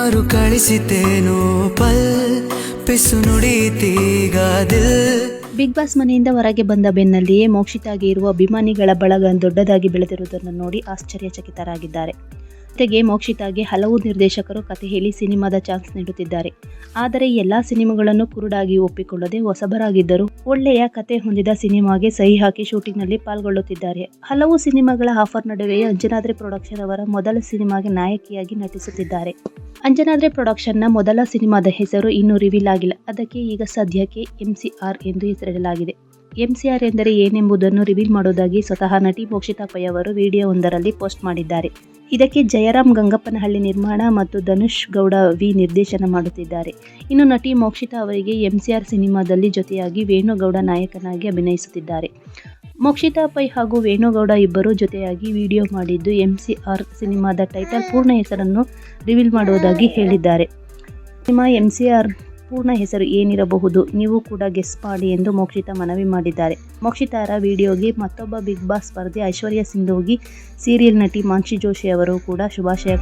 ಮರುಕಳಿಸಿತೇನೋ ಪಲ್, ಪಿಸು big boss ಮನೆಯಿಂದ ಹೊರಗೆ ಬಂದ ಬೆನ್ನಲ್ಲಿಯೇ ಮೋಕ್ಷಿತಾಗಿ ಇರುವ ಅಭಿಮಾನಿಗಳ ಬಳಗ ದೊಡ್ಡದಾಗಿ ಬೆಳೆದಿರುವುದನ್ನು ನೋಡಿ ಆಶ್ಚರ್ಯಚಕಿತರಾಗಿದ್ದಾರೆ. ಜೊತೆಗೆ ಮೋಕ್ಷಿತಾಗೆ ಹಲವು ನಿರ್ದೇಶಕರು ಕತೆ ಹೇಳಿ ಸಿನಿಮಾದ ಚಾನ್ಸ್ ನೀಡುತ್ತಿದ್ದಾರೆ. ಆದರೆ ಎಲ್ಲ ಸಿನಿಮಾಗಳನ್ನು ಕುರುಡಾಗಿ ಒಪ್ಪಿಕೊಳ್ಳದೆ ಹೊಸಬರಾಗಿದ್ದರು ಒಳ್ಳೆಯ ಕತೆ ಹೊಂದಿದ ಸಿನಿಮಾಗೆ ಸಹಿ ಹಾಕಿ ಶೂಟಿಂಗ್ನಲ್ಲಿ ಪಾಲ್ಗೊಳ್ಳುತ್ತಿದ್ದಾರೆ. ಹಲವು ಸಿನಿಮಾಗಳ ಆಫರ್ ನಡುವೆಯೇ ಅಂಜನಾದ್ರಿ ಪ್ರೊಡಕ್ಷನ್ ಅವರ ಮೊದಲ ಸಿನಿಮಾಗೆ ನಾಯಕಿಯಾಗಿ ನಟಿಸುತ್ತಿದ್ದಾರೆ. ಅಂಜನಾದ್ರಿ ಪ್ರೊಡಕ್ಷನ್ನ ಮೊದಲ ಸಿನಿಮಾದ ಹೆಸರು ಇನ್ನೂ ರಿವೀಲ್ ಆಗಿಲ್ಲ. ಅದಕ್ಕೆ ಈಗ ಸದ್ಯಕ್ಕೆ ಎಂಸಿಆರ್ ಎಂದು ಹೆಸರಿಡಲಾಗಿದೆ. ಎಂ ಸಿ ಆರ್ ಎಂದರೆ ಏನೆಂಬುದನ್ನು ರಿವೀಲ್ ಮಾಡುವುದಾಗಿ ಸ್ವತಃ ನಟಿ ಮೋಕ್ಷಿತಾ ಪೈ ಅವರು ವಿಡಿಯೋವೊಂದರಲ್ಲಿ ಪೋಸ್ಟ್ ಮಾಡಿದ್ದಾರೆ. ಇದಕ್ಕೆ ಜಯರಾಮ್ ಗಂಗಪ್ಪನಹಳ್ಳಿ ನಿರ್ಮಾಣ ಮತ್ತು ಧನುಷ್ ಗೌಡ ವಿ ನಿರ್ದೇಶನ ಮಾಡುತ್ತಿದ್ದಾರೆ. ಇನ್ನು ನಟಿ ಮೋಕ್ಷಿತಾ ಅವರಿಗೆ ಎಂಸಿಆರ್ ಸಿನಿಮಾದಲ್ಲಿ ಜೊತೆಯಾಗಿ ವೇಣುಗೌಡ ನಾಯಕನಾಗಿ ಅಭಿನಯಿಸುತ್ತಿದ್ದಾರೆ. ಮೋಕ್ಷಿತಾ ಪೈ ಹಾಗೂ ವೇಣುಗೌಡ ಇಬ್ಬರು ಜೊತೆಯಾಗಿ ವಿಡಿಯೋ ಮಾಡಿದ್ದು ಎಂಸಿಆರ್ ಸಿನಿಮಾದ ಟೈಟಲ್ ಪೂರ್ಣ ಹೆಸರನ್ನು ರಿವೀಲ್ ಮಾಡುವುದಾಗಿ ಹೇಳಿದ್ದಾರೆ. ಸಿನಿಮಾ ಆರ್ ಪೂರ್ಣ ಹೆಸರು ಏನಿರಬಹುದು ನೀವು ಕೂಡ ಗೆಸ್ ಮಾಡಿ ಎಂದು ಮೋಕ್ಷಿತಾ ಮನವಿ ಮಾಡಿದ್ದಾರೆ. ಮೋಕ್ಷಿತಾರ ವಿಡಿಯೋಗೆ ಮತ್ತೊಬ್ಬ ಬಿಗ್ ಬಾಸ್ ಸ್ಪರ್ಧೆ ಐಶ್ವರ್ಯ ಸಿಂಧೋಗಿ, ಸೀರಿಯಲ್ ನಟಿ ಮಾನ್ಸಿ ಜೋಶಿ ಅವರು ಕೂಡ ಶುಭಾಶಯ